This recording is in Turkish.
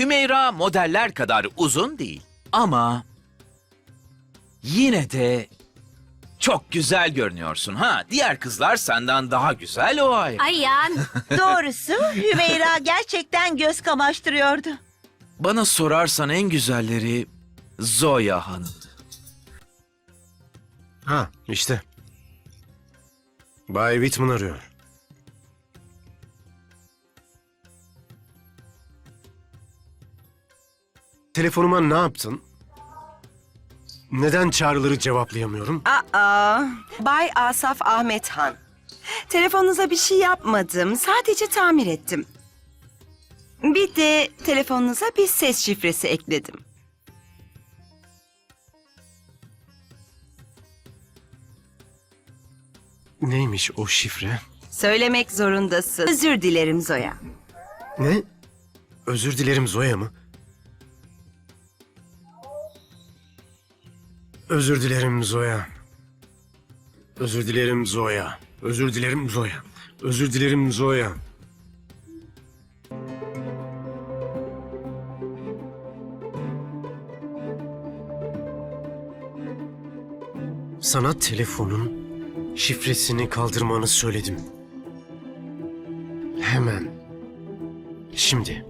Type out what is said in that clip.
Hümeyra modeller kadar uzun değil. Ama yine de çok güzel görünüyorsun ha. Diğer kızlar senden daha güzel o ayrı. Ayhan. Doğrusu Hümeyra gerçekten göz kamaştırıyordu. Bana sorarsan en güzelleri Zoya Hanım'dı. Ha işte. Bay Whitman arıyor. Telefonuma ne yaptın? Neden çağrıları cevaplayamıyorum? Aa, Bay Asaf Ahmet Han. Telefonunuza bir şey yapmadım. Sadece tamir ettim. Bir de telefonunuza bir ses şifresi ekledim. Neymiş o şifre? Söylemek zorundasın. Özür dilerim Zoya. Ne? Özür dilerim Zoya mı? Özür dilerim Zoya. Özür dilerim Zoya. Özür dilerim Zoya. Özür dilerim Zoya. Sana telefonun şifresini kaldırmanı söyledim. Hemen. Şimdi.